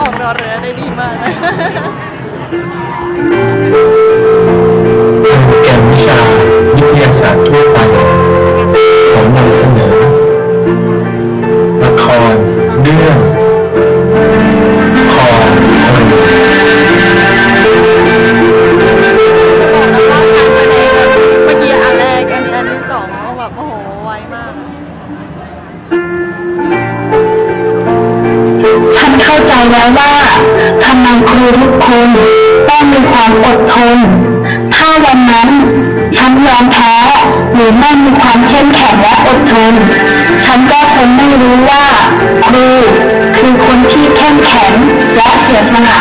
ออกรอเรือได้ดีมากนะแก่นวิชาวิทยาศาสตร์ทั่วไปผมนำเสนอละครเรื่องคอคนบอกแล้วว่าการแสดงแบบเมื่อกี้อันแรกอันนี้อันที่สองแบบโอ้โหไวมากอะฉัน เข้าใจแล้วว่าทำไมครูทุกคนต้องมีความอดทน ถ้าวันนั้นฉันยอมแพ้หรือไม่มีความเข้มแข็งและอดทน ฉันก็คงไม่รู้ว่า ครูคือคนที่เข้มแข็งและเสียสละ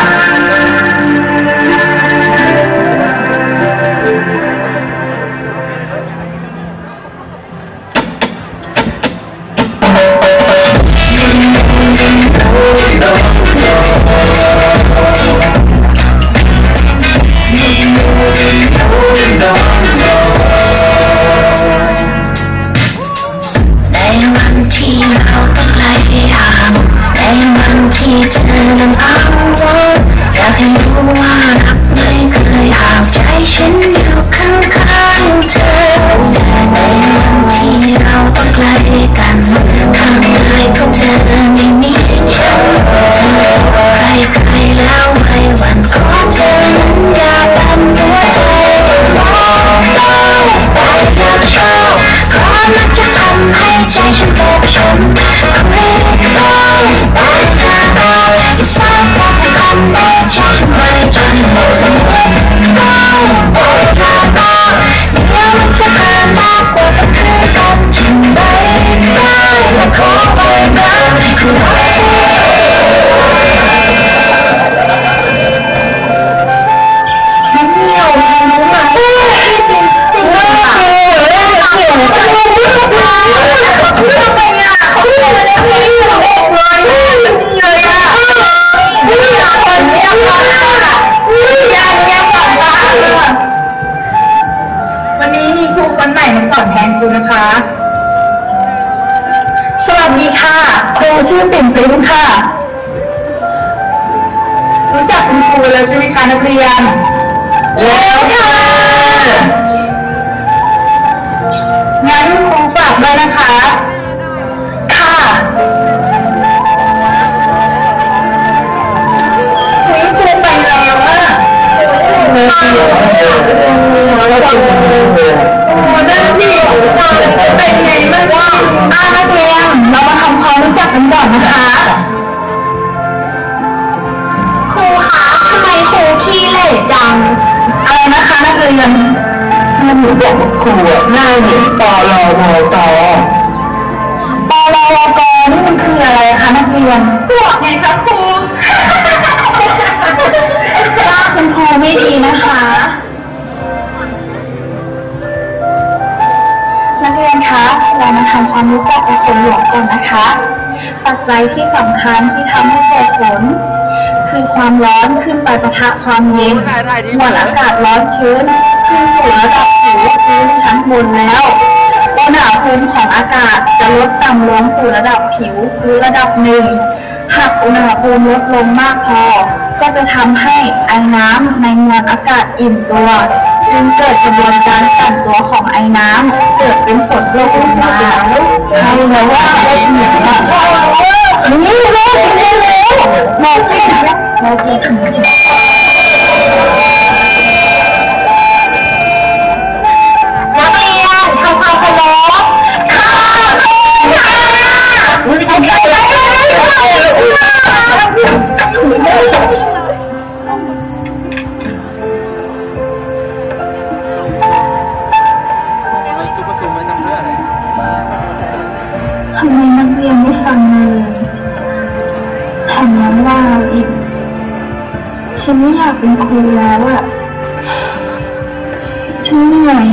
ใครูชื่อปิ่นปริ้นค่ะ รู้จักคุณครูแล้วใช่ไหมคะนักเรียน แล้วค่ะงั้นครูฝากด้วยนะคะ ค่ะเฮ้ยครูไปแล้วอะ นั้นมันหนูบอกครูหน้าเหมือนปลอวตปลอวกนี่มันคืออะไรคะนักเรียนพวกไงคะครูว่าคุณครูไม่ดีนะคะนักเรียนคะเรามาทำความรู้จักกับฝนหลวงก่อนนะคะ ปัจจัยที่สำคัญที่ทำให้เกิดฝนคือความร้อนขึ้นไปประทะความเย็นมวลอากาศร้อนชื้น ขึ้นสู่ระดับผิวพื้นชั้นบนแล้วอุณหภูมิของอากาศจะลดต่ำลงสู่ระดับผิวคือระดับหนึ่ง หากอุณหภูมิลดลงมากพอ ก็จะทำให้ไอ้น้ำในมวลอากาศอิ่มตัว จึงเกิดกระบวนการสั่นตัวของไอ้น้ำเกิดเป็นฝนตกลงมาใช่แล้ว่าได้เหมือนกันนี่โลกจริงๆแล้วโลกจริงๆโลกจริงนั แถมยังว่าเราอีก ฉันไม่อยากเป็นครูแล้วอะฉันเหนื่อย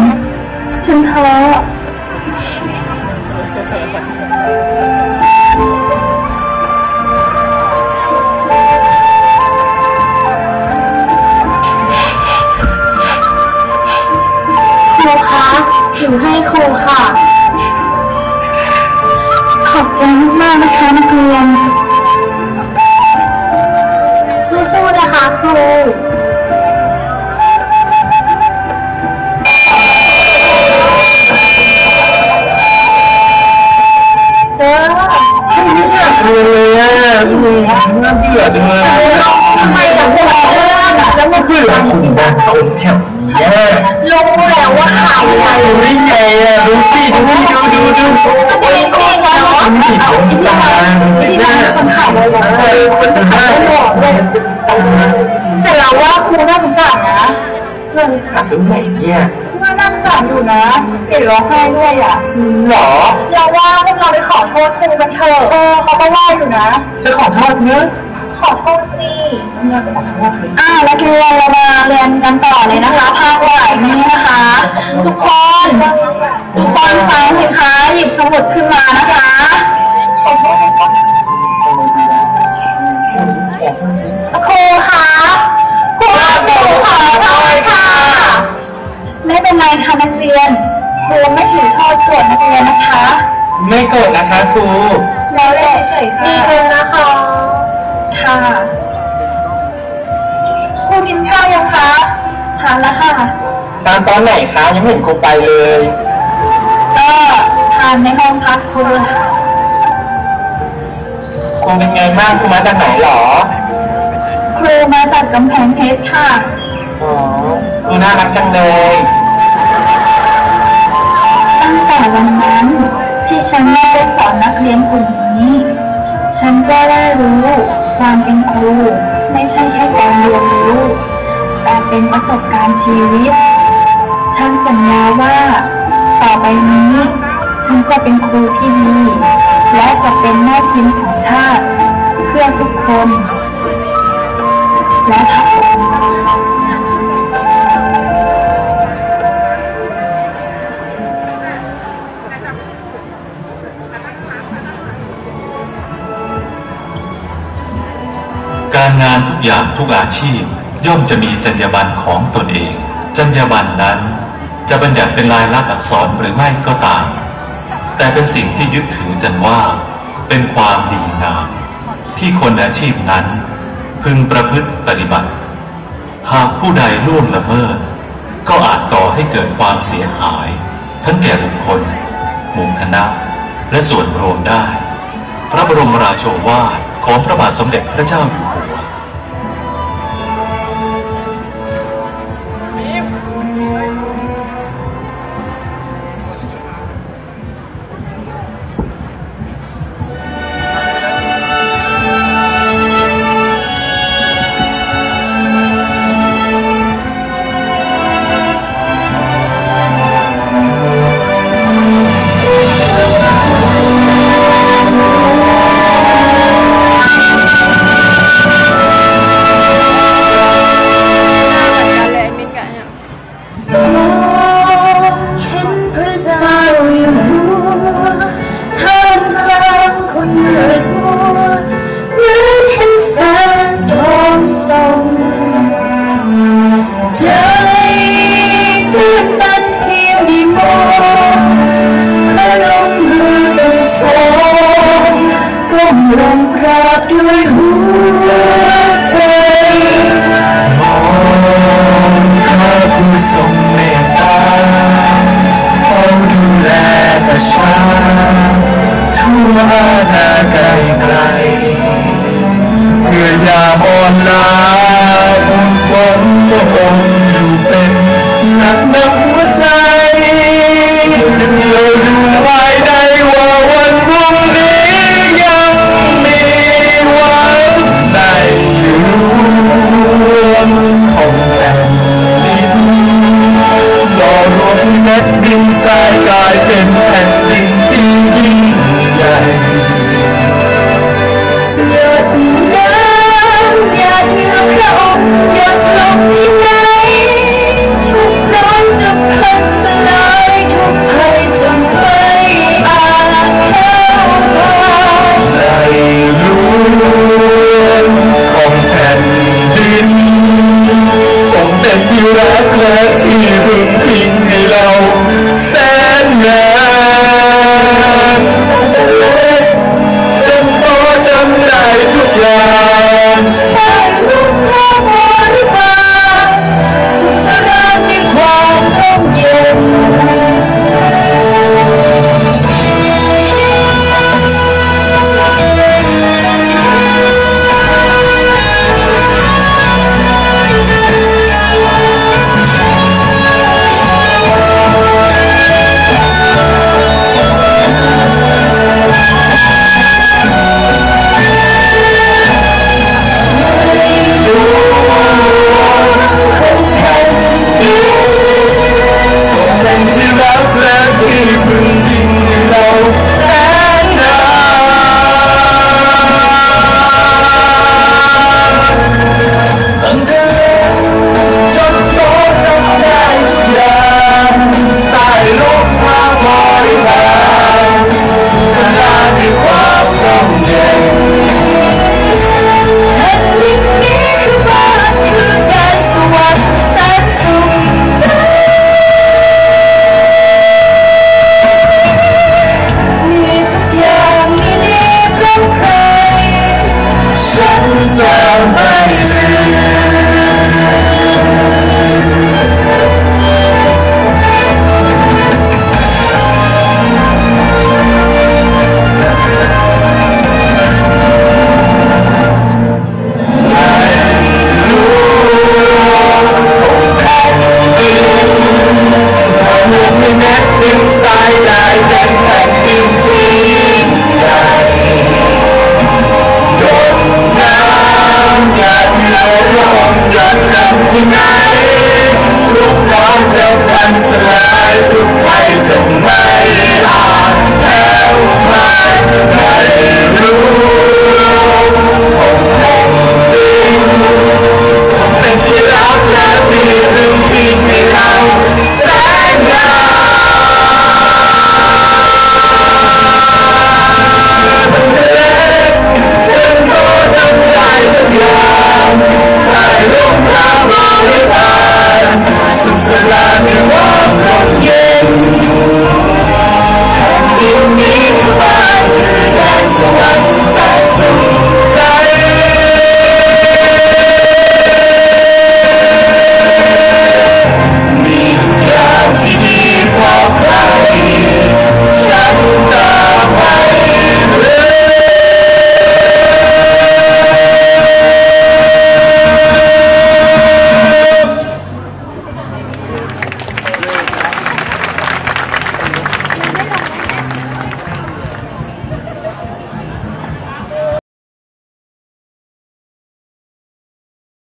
ฉันท้อครูคะถือให้ครูค่ะ ขอบใจมากๆนะคะนักเรียน นะคะครู เออ ไม่อยากเรียนเลยอ่ะน่าเบื่อจังเลย ทำไมล่ะครูแล้วมันคือ เบื่อคุณบ้านคนแถวนี้ รู้แล้วว่าใครอะ ไม่ไงอ่ะดูสิดูดูดูดู ผิดของอีกาดูสิหน้าคนขายเลยเหรอเออคนหน้าแต่เราว่าครูน่าสงสารนะเรื่องสารตรงไหนเนี่ยว่าน่าสงสารอยู่นะเห็นร้องไห้ด้วยอะหรอเราว่าพวกเราไปขอโทษครูกันเถอะเออเขาก็ว่าอยู่นะจะขอโทษเนอะ ขอโทษสิอ่านักเรียนเรามาเรียนกันต่อเลยนะคะ ภาคบ่ายนี้นะคะ ทุกคน ทุกคนฟังสิคะหยิบสมุดขึ้นมานะคะครูคะครูครูขอโทษค่ะ ไม่เป็นไรค่ะนักเรียนครูไม่ถือโทษส่วนนักเรียนนะคะ ไม่โกรธนะคะครูแล้วเล่นเฉยๆค่ะดีเลยนะคะ ค่ะครูกินข้าวยังคะทานแล้วค่ะตามตอนไหนคะยังไม่เห็นครูไปเลย ก็ทานในห้องพักครูค่ะครูเป็นไงบ้างครูมาจากไหนหรอ ครูมาจากกำแพงเพชรค่ะอ๋อครูน่ารักจังเลยตั้งแต่วันนั้นที่ฉันได้ไปสอนนักเรียนกลุ่มนี้ ฉันก็ได้รู้ ความเป็นครูไม่ใช่แค่การเรียนรู้แต่เป็นประสบการณ์ชีวิต ฉันสัญญาว่า ต่อไปนี้ ฉันจะเป็นครูที่ดี การงานทุกอย่างทุกอาชีพ ย่อมจะมีจรรยาบรรณของตนเอง จรรยาบรรณนั้น จะบัญญัติเป็นลายลักษณ์อักษรหรือไม่ก็ตาม แต่เป็นสิ่งที่ยึดถือกันว่า เป็นความดีงาม ที่คนอาชีพนั้น พึงประพฤติปฏิบัติ หากผู้ใดล่วงละเมิด ก็อาจก่อให้เกิดความเสียหาย ทั้งแก่บุคคลหมู่คณะและส่วนรวมได้ พระบรมราโชวาทของพระบาทสมเด็จพระเจ้าอยู่หัว Kendine ben kendine Sing out loud to the weeping out. Sing out.